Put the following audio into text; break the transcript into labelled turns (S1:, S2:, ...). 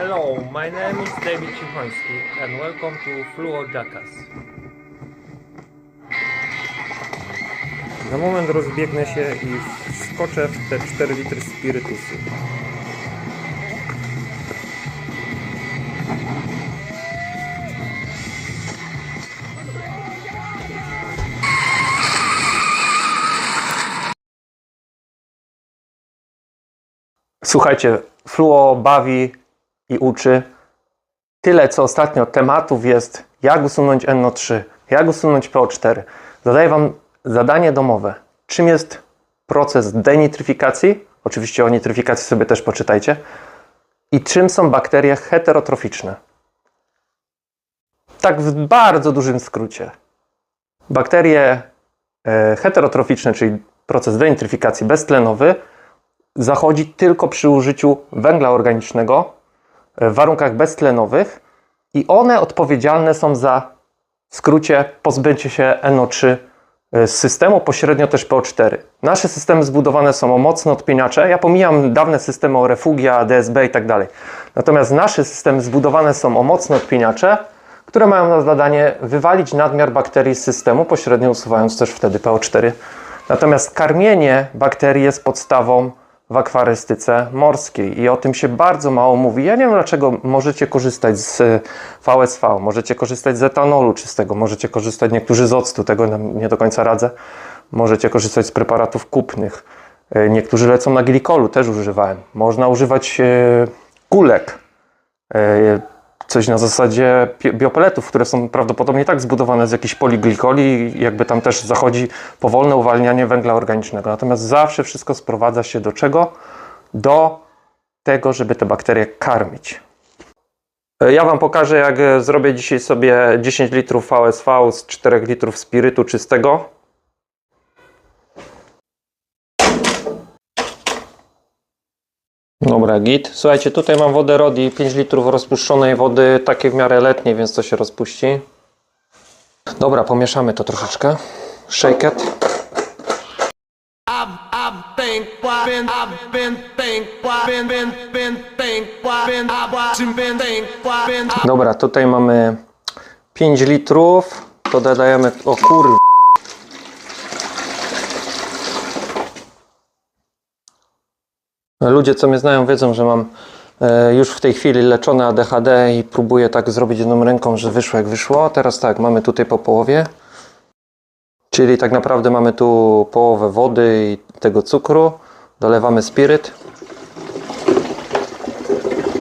S1: Hello, my name is David Cichoński and welcome to Fluo Jackass.
S2: Na moment rozbiegnę się i skoczę w te 4 litry spirytusu. Słuchajcie, Fluo bawi i uczy. Tyle, co ostatnio tematów jest, jak usunąć NO3, jak usunąć PO4. Zadaję Wam zadanie domowe. Czym jest proces denitryfikacji? Oczywiście o nitryfikacji sobie też poczytajcie. I czym są bakterie heterotroficzne? Tak w bardzo dużym skrócie. Bakterie e, heterotroficzne, czyli proces denitryfikacji beztlenowy, zachodzi tylko przy użyciu węgla organicznego w warunkach beztlenowych i one odpowiedzialne są za w skrócie pozbycie się NO3 z systemu, pośrednio też PO4. Nasze systemy zbudowane są o mocne odpieniacze. Ja pomijam dawne systemy o refugia, DSB i tak dalej. Natomiast nasze systemy zbudowane są o mocne odpieniacze, które mają na zadanie wywalić nadmiar bakterii z systemu, pośrednio usuwając też wtedy PO4. Natomiast karmienie bakterii jest podstawą w akwarystyce morskiej i o tym się bardzo mało mówi. Ja nie wiem dlaczego możecie korzystać z VSV, możecie korzystać z etanolu czystego, możecie korzystać niektórzy z octu, tego nie do końca radzę. Możecie korzystać z preparatów kupnych. E, Niektórzy lecą na glikolu, też używałem. Można używać e, kulek. Coś na zasadzie biopeletów, które są prawdopodobnie tak zbudowane z jakichś poliglikoli, jakby tam też zachodzi powolne uwalnianie węgla organicznego. Natomiast zawsze wszystko sprowadza się do czego? Do tego, żeby te bakterie karmić. E, Ja Wam pokażę, jak e, zrobię dzisiaj sobie 10 litrów VSV z 4 litrów spirytu czystego. Dobra, git. Słuchajcie, tutaj mam wodę Rodi, 5 litrów rozpuszczonej wody, takiej w miarę letniej, więc to się rozpuści. Dobra, pomieszamy to troszeczkę. Shake it. Dobra, tutaj mamy 5 litrów. To dodajemy. O kur. Ludzie, co mnie znają, wiedzą, że mam e, już w tej chwili leczone ADHD i próbuję tak zrobić jedną ręką, że wyszło jak wyszło. Teraz tak, mamy tutaj po połowie. Czyli tak naprawdę mamy tu połowę wody i tego cukru. Dolewamy spiryt.